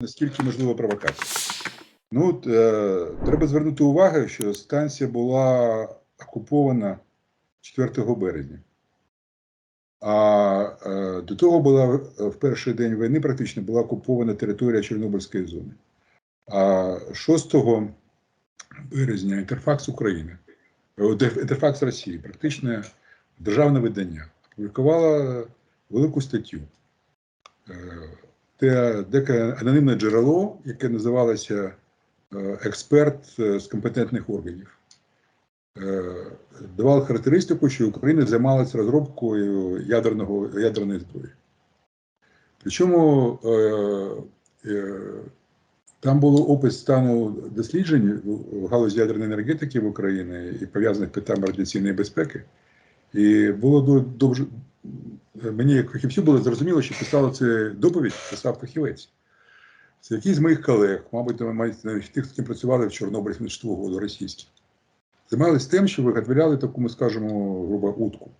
наскільки можлива провокація. Ну, от, е, треба звернути увагу, що станція була окупована 4 березня. А е, до того була в перший день війни практично була окупована територія Чорнобильської зони. А 6 березня Інтерфакс України, е, Інтерфакс Росії, практично державне видання, опублікувало велику статтю. Е, Де деке анонімне джерело, яке називалося е, експерт е, з компетентних органів, е, давав характеристику, що Україна займалася розробкою ядерного, ядерної зброї. Причому там було опис стану досліджень в галузі ядерної енергетики в Україні і пов'язаних питань радіаційної безпеки. І було ду- дуже мені, як фахівцю, було зрозуміло, що писала це доповідь, писав фахівець. Це якийсь з моїх колег, мабуть, навіть тих, з ким працювали в Чорнобилі 76 року, російські. Займалися тим, що виготовляли таку, ми скажемо, грубо утку.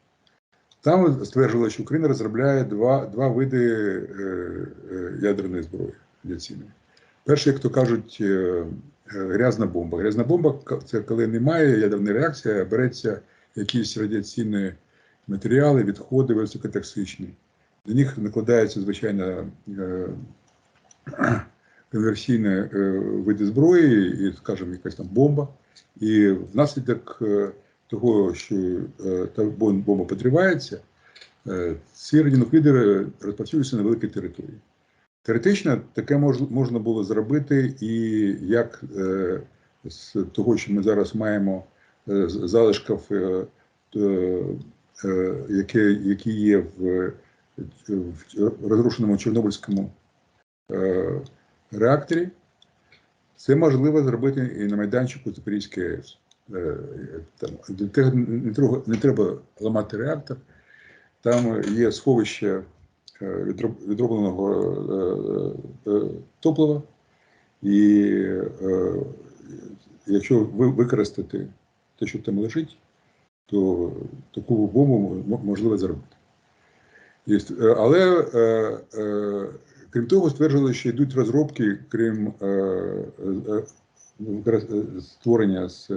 Там стверджували, що Україна розробляє два, два види е, е, ядерної зброї радіаційної. Перше, як то кажуть, е, е, грязна бомба. Грязна бомба це коли немає ядерної реакції, а береться якісь радіаційні матеріали, відходи високотоксичні. До них накладаються, звичайно, е, конверсійні е, види зброї, і, скажімо, якась там бомба. І внаслідок е, того, що та бомба підривається, ці радіонукліди розповсюджуються на великій території. Теоретично таке можна було зробити, і як з того, що ми зараз маємо залишків, яке, які є в, в розрушеному Чорнобильському е, реакторі, це можливо зробити і на майданчику Запорізької АЕС. Е, Там, не, треба, не треба ламати реактор, там є сховище е, відробленого е, е, топлива, і е, якщо ви використати те, що там лежить, то таку бомбу можливо зробити. Е, Але е, е, крім того, стверджували, що йдуть розробки, крім е, створення з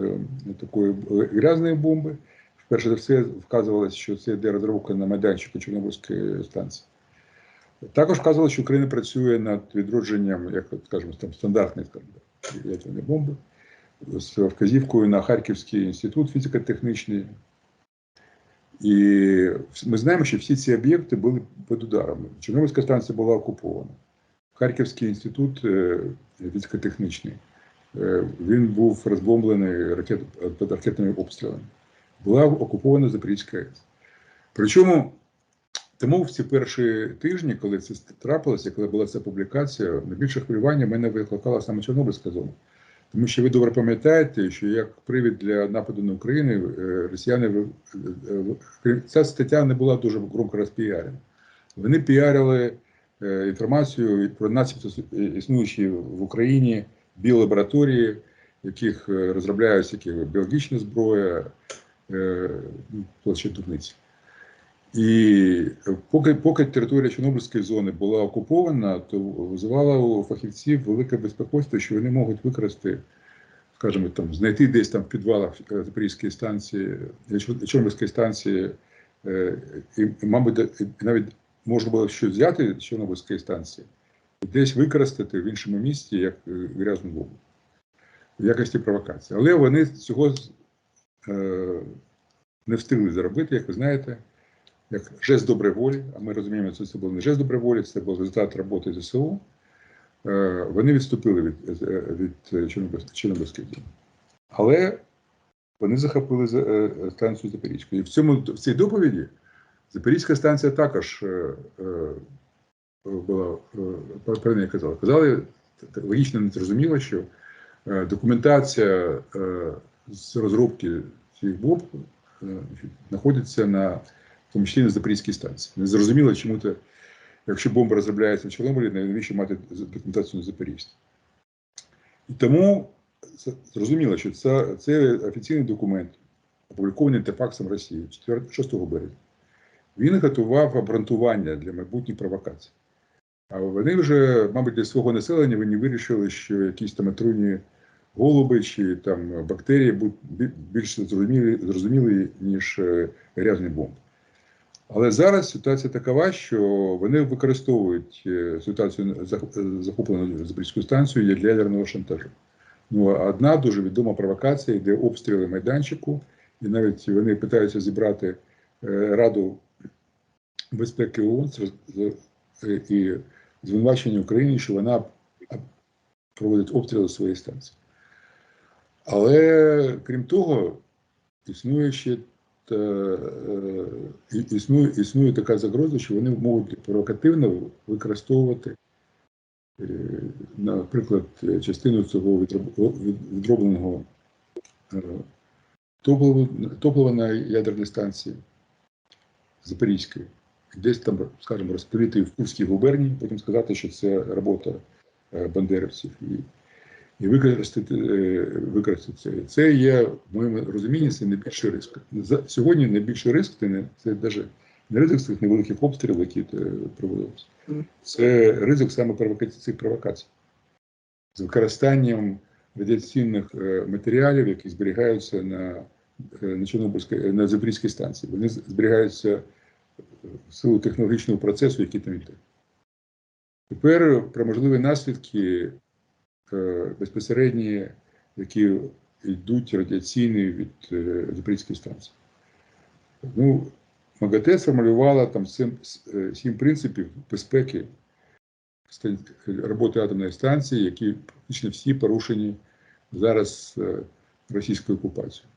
такої грязної бомби. Перше за все вказувалося, що це йде розробка на майданчику Чорнобильської станції. Також вказувалося, що Україна працює над відродженням, як скажімо, там стандартної скажімо, ядерної бомби з вказівкою на Харківський інститут фізико-технічний. І ми знаємо, що всі ці об'єкти були під ударами. Чорнобильська станція була окупована. Харківський інститут е, фізико-технічний. е, Він був розбомблений під ракетними обстрілами. Була окупована Запорізька АЕС. Причому тому в ці перші тижні, коли це трапилося, коли була ця публікація, найбільше хвилювання мене викликала саме Чорнобильська зона. Тому що ви добре пам'ятаєте, що як привід для нападу на Україну е, росіяни е, е, ця стаття не була дуже громко розпіарена. Вони піарили інформацію про начебто існуючі в Україні біолабораторії, в яких розробляються біологічна зброя, ну, площа дурниці. І поки, поки територія Чорнобильської зони була окупована, то визивала у фахівців велике безпокойство, що вони можуть використати, скажімо, там, знайти десь там в підвалах е, Запорізької станції, е, Чорнобильської станції, е, і, мабуть, навіть можна було щось взяти з Чорнобильської станції, і десь використати в іншому місті як грязну бомбу в якості провокації. Але вони цього не встигли зробити, як ви знаєте як жест доброї волі, а ми розуміємо, що це був не жест доброї волі, це був результат роботи ЗСУ. Е, Вони відступили від, е, від Чорнобильської зони. Але вони захопили за- е, станцію Запорізьку. І в цьому в цій доповіді Запорізька станція також була про неї казала. Казали логічно не зрозуміло, що документація з розробки цих е, знаходиться на в тому числі на Запорізькій станції. Не зрозуміло, чому то, якщо бомба розробляється в Чорнобилі, навіщо мати документацію на Запоріжжі. І тому зрозуміло, що це, це офіційний документ, опублікований Інтерфаксом Росії 4 6 березня. Він готував обґрунтування для майбутніх провокацій. А вони вже, мабуть, для свого населення вони вирішили, що якісь там отруйні голуби чи там бактерії будуть більш зрозумілі, зрозумілі ніж е, грязні бомби. Але зараз ситуація такова, що вони використовують е, ситуацію захоплену Запорізьку станцію для ядерного шантажу. Ну, одна дуже відома провокація, йде обстріли майданчику, і навіть вони питаються зібрати е, Раду безпеки ООН е, і звинувачення України, що вона проводить обстріли своєї станції. Але крім того, існує ще е, існує, існує така загроза, що вони можуть провокативно використовувати, е, наприклад, частину цього відробленого е, топлива, на ядерній станції Запорізької, десь там, скажімо, розпилити в Курській губернії, потім сказати, що це робота е, бандерівців. І, і використати, е, використати це. Це є, в моєму розумінні, це найбільший риск. Сьогодні найбільший риск це не це навіть не ризик цих невеликих обстрілів, які е, проводилися. Це ризик саме провокацій, цих провокацій. З використанням радіаційних е, матеріалів, які зберігаються на, на Чорнобильській, на Запорізькій станції. Вони зберігаються в силу технологічного процесу, який там йде. Тепер про можливі наслідки безпосередні, які йдуть радіаційні від е, Запорізької станції. Ну, МАГАТЕ сформулювала там сім, е, сім принципів безпеки роботи атомної станції, які практично всі порушені зараз е, російською окупацією.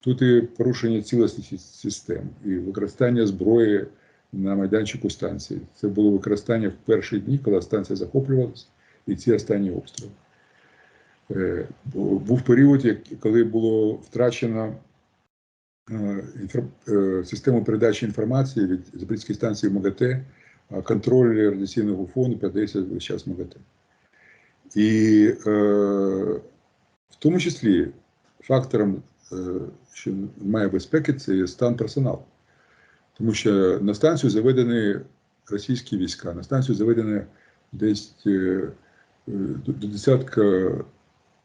Тут і порушення цілісності систем, і використання зброї на майданчику станції. Це було використання в перші дні, коли станція захоплювалася, і ці останні обстріли. Е, Був період, коли було втрачено е, е, систему передачі інформації від Запорізької станції МАГАТЕ, контроль радіаційного фону передається весь час МАГАТЕ. І в тому числі фактором, що має безпеки, це є стан персоналу. Тому що на станцію заведені російські війська, на станцію заведені десь до до десятка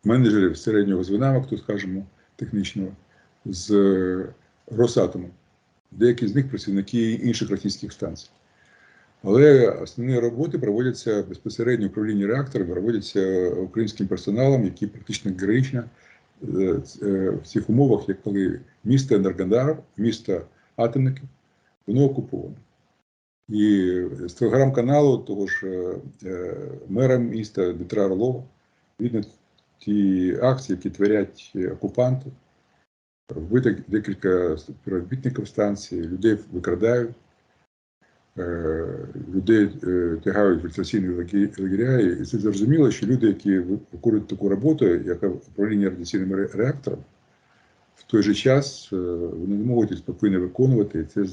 менеджерів середнього звена, як тут скажемо, технічного, з е, Росатому. Деякі з них працівники інших російських станцій. Але основні роботи проводяться безпосередньо управління реакторами, проводяться українським персоналом, який практично героїчно е, е, в цих умовах, як коли місто Енергодар, місто атомників, воно окуповане. І з телеграм-каналу того ж е, е, мера міста Дмитра Орлова видно ті акції, які творять окупанти. Вбито декілька співробітників станції, людей викрадають, е, людей тягають в екстраційні лагі- лагеря. І це зрозуміло, що люди, які виконують таку роботу, як управління радіаційним реактором, в той же час вони не можуть спокійно виконувати, це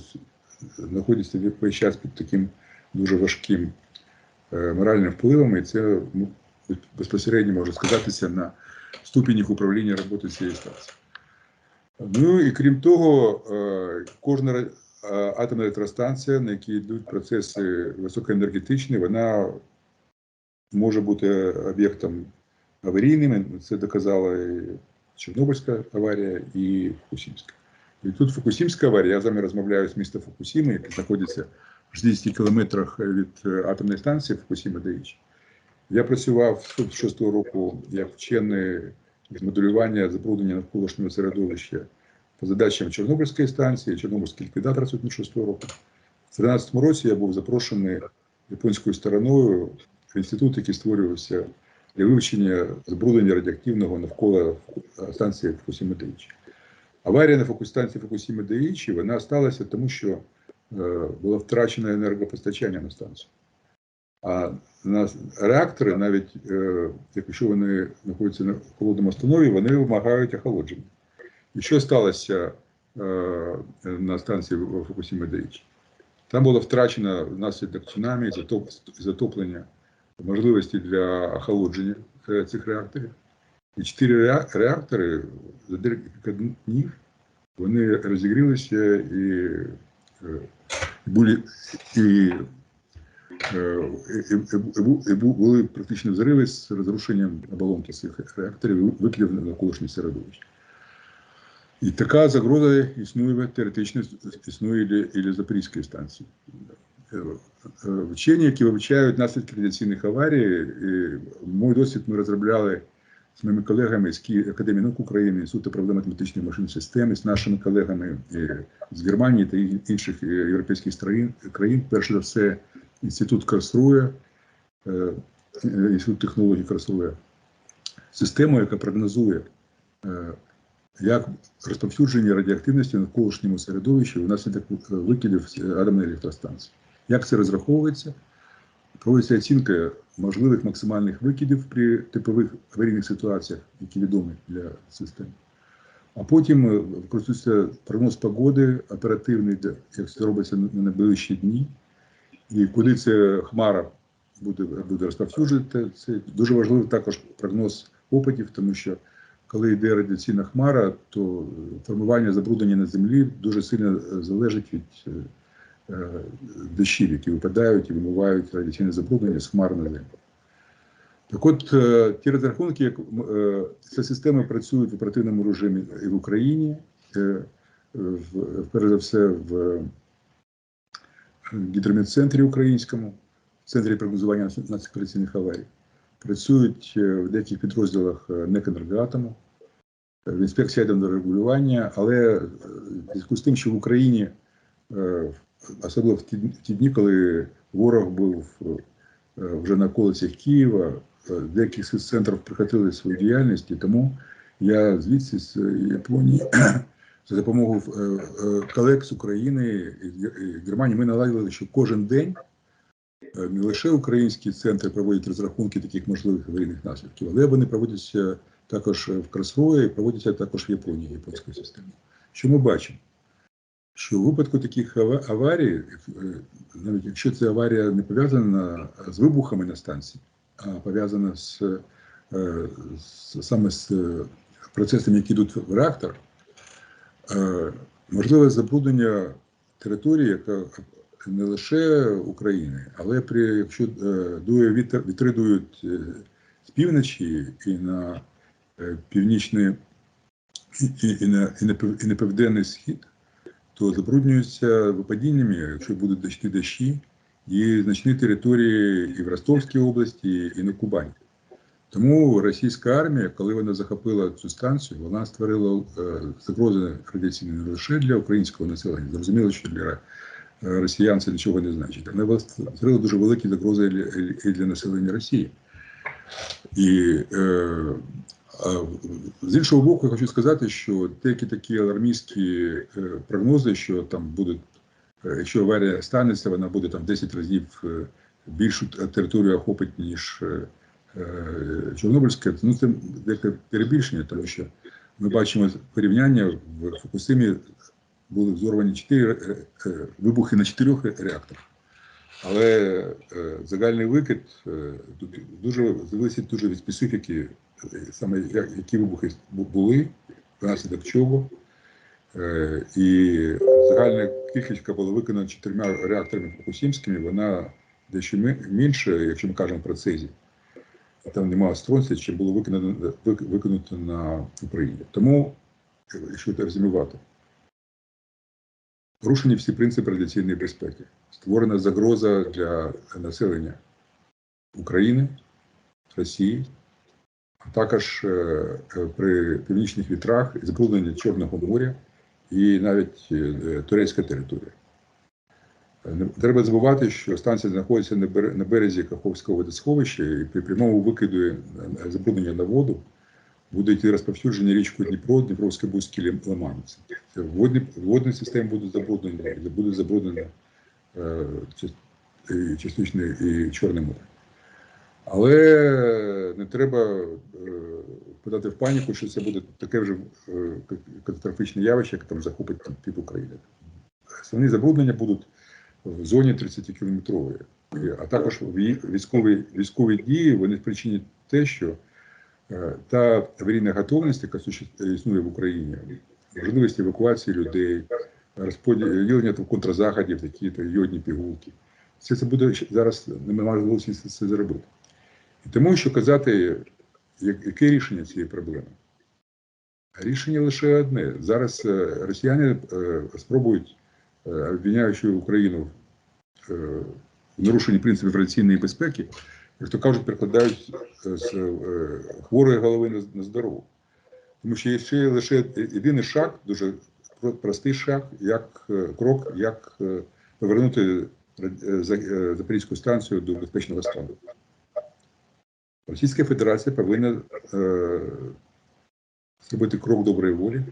з- знаходиться весь час під таким дуже важким е, моральним впливом, і це ну, безпосередньо може сказатися на ступені управління роботи цієї станції. Ну і крім того, е, кожна е, атомна електростанція, на якій йдуть процеси високоенергетичні, вона може бути об'єктом аварійним. Це доказала Чорнобильська аварія і Фукусімська. І тут Фукусімська аварія, я з вами розмовляю з міста Фукусіми, яке знаходиться в 60 кілометрах від е, атомної станції Фукусіма Деїч. Я працював з 2006 року як вчений з моделювання забруднення навколишнього середовища по задачам Чорнобильської станції, Чорнобильський ліквідатор 2006 року. В 2013 році я був запрошений японською стороною в інститут, який створювався для вивчення забруднення радіоактивного навколо е, станції Фукусіма Деїчі. Аварія на фокус- станції Фукусіма Деїчі вона сталася тому, що е, було втрачено енергопостачання на станцію. А на реактори, навіть е, якщо вони знаходяться на холодному установі, вони вимагають охолодження. І що сталося е, на станції Фукусіма Деїчі? Там було втрачено внаслідок цунамі, затоп, затоплення можливості для охолодження цих реакторів. І чотири реактори за декілька днів вони розігрілися і, е, були, Е, і, і, і, і бу- були практично взриви з розрушенням оболонки цих реакторів, викидів на навколишнє середовище. І така загроза існує теоретично існує і для, Запорізької станції. Е, Вчені, які вивчають наслідки радіаційних аварій, і мой досвід ми розробляли з моїми колегами з Академії наук України, Інституту проблем-математичної машин системи, з нашими колегами е, з Германії та інших е, європейських країн. Перш за все, Інститут Карсрує, е, Інститут технологій Карсрує, систему, яка прогнозує, як розповсюдження радіоактивності в навколишньому середовищі внаслідок викидів атомної електростанції. Як це розраховується? Проводиться оцінка можливих максимальних викидів при типових аварійних ситуаціях, які відомі для системи. А потім е, використовується прогноз погоди оперативний, як це робиться на на найближчі дні. І куди ця хмара буде, буде розповсюджувати, це дуже важливий також прогноз опитів, тому що коли йде радіаційна хмара, то е, формування забруднення на землі дуже сильно е, залежить від е, е, дощів, які випадають і вимивають радіаційне забруднення з хмар на землю. Так от, е, ті розрахунки, як е, ця система працює в оперативному режимі і в Україні, е, в, перш за все, в гідромедцентрі українському, в центрі прогнозування надсекретаційних аварій. Працюють е, в деяких підрозділах е, НЕК е, в інспекції ядерного регулювання, але е, в зв'язку з тим, що в Україні, е, особливо в ті, в ті дні, коли ворог був е, вже на околицях Києва, е, деякі з центрів прекратили свою діяльність, і тому я звідси з Японії за допомогою е, колег з України і Германії ми наладили, що кожен день не лише українські центри проводять розрахунки таких можливих аварійних наслідків, але вони проводяться також в Красрої, проводяться також в Японії, японською системою. Що ми бачимо? Що в випадку таких аварій, е, навіть якщо ця аварія не пов'язана з вибухами на станції, а пов'язана з, е, з саме з е, процесами, які йдуть в реактор, е, можливе забруднення території, яка не лише України, але при якщо е, дує вітер, вітри дують е, з півночі і на е, північний і, і, і, на, і, на, і на південний схід, то забруднюються випадіннями, якщо будуть дощі дощі, і значні території і в Ростовській області, і на Кубані. Тому російська армія, коли вона захопила цю станцію, вона створила е, загрози радіаційні не лише для українського населення. Зрозуміло, що для е, росіян це нічого не значить. Вона створила дуже великі загрози і для, населення Росії. І е, з іншого боку, я хочу сказати, що деякі такі алармістські е, прогнози, що там будуть, е, якщо аварія станеться, вона буде там 10 разів е, більшу територію охопить, ніж е, е, Ну це деяке перебільшення, тому що ми бачимо порівняння в Фукусимі були взорвані 4 вибухи на чотирьох реакторах. Але е, загальний викид е, дуже залежить дуже від специфіки, е, саме які вибухи були, внаслідок чого. І загальна кількість, яка була виконана чотирма реакторами фукусімськими, вона дещо менше, якщо ми кажемо про цезі. Там немає стронція, чим було виконано, вик- виконано на Україні. Тому, якщо це резюмувати, порушені всі принципи радіаційної безпеки. Створена загроза для населення України, Росії, а також е, е, при північних вітрах і забруднення Чорного моря і навіть е, турецька територія. Треба забувати, що станція знаходиться на березі Каховського водосховища, і при прямому викиду забруднення на воду буде йти розповсюдження річкою Дніпро, Дніпровський Бузький Лим- Лиман. Водні, водні системи будуть забруднені, буде забруднено е, частично і Чорне море. Але не треба е, впадати в паніку, що це буде таке вже е, катастрофічне явище, яке там захопить там, пів України. Основні забруднення будуть в зоні 30-кілометрової. А також військові, військові дії вони спричинять те, що та аварійна готовність, яка існує в Україні, можливість евакуації людей, розподілення контрзаходів, такі то йодні пігулки, все це буде зараз немає це зробити. І тому, що казати, яке рішення цієї проблеми? Рішення лише одне. Зараз е, росіяни е, спробують, е, обвиняючи Україну е, в нарушенні принципів радіаційної безпеки, як то кажуть, перекладають е, з е, хворої голови на, здорову. Тому що є ще лише єдиний шаг, дуже простий шаг, як е, крок, як повернути За- Запорізьку станцію до безпечного стану. Російська Федерація повинна зробити крок доброї волі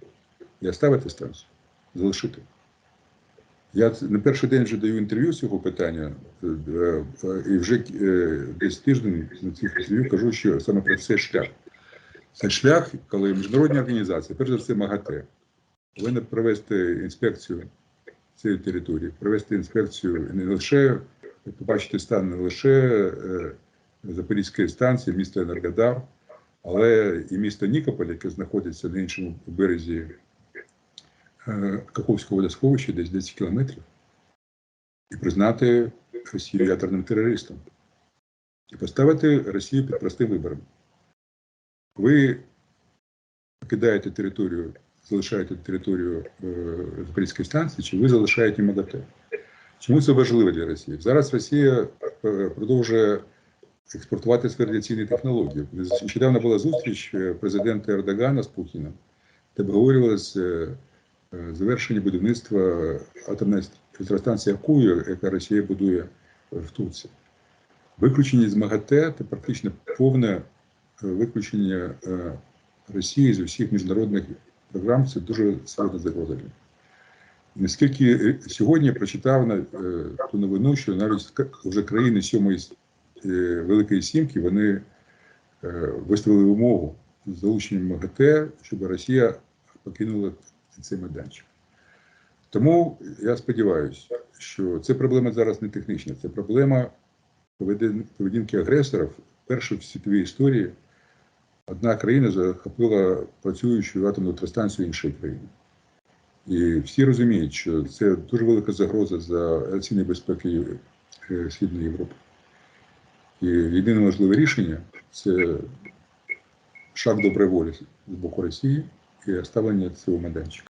і оставити станцію, залишити. Я не перший день вже даю інтерв'ю з цього питання, е, е, і вже е, десь тиждень на цих інтерв'ю кажу, що саме про цей шлях. Це шлях, коли міжнародні організації, перш за все МАГАТЕ, повинні провести інспекцію цієї території, провести інспекцію не лише побачити стан не лише Запорізької станції, міста Енергодар, але і місто Нікополь, яке знаходиться на іншому березі Каховського водосховища, десь 10 кілометрів, і признати Росію ядерним терористом, і поставити Росію під простим вибором. Ви покидаєте територію, залишаєте територію е, Запорізької станції, чи ви залишаєте МАГАТЕ? Чому це важливо для Росії? Зараз Росія е, продовжує експортувати свої радіаційні технології. Нещодавно була зустріч е, президента Ердогана з Путіним, де обговорювалося е, е, завершення будівництва атомної електростанції Акую, яка Росія будує в Турції. Виключення з МАГАТЕ та практично повне е, виключення е, Росії з усіх міжнародних програм це дуже серйозна загроза. Наскільки е, сьогодні я прочитав на е, ту новину, що навіть вже країни сьомої е, Великої Сімки вони е, виставили вимогу з залученням МАГАТЕ, щоб Росія покинула цей майданчик. Тому я сподіваюся, що це проблема зараз не технічна, це проблема поведінки агресорів. Перше в світовій історії одна країна захопила працюючу атомну електростанцію іншої країни. І всі розуміють, що це дуже велика загроза за авіаційної безпеки е, Східної Європи. І єдине можливе рішення це шаг доброї волі з боку Росії і оставлення цього майданчика.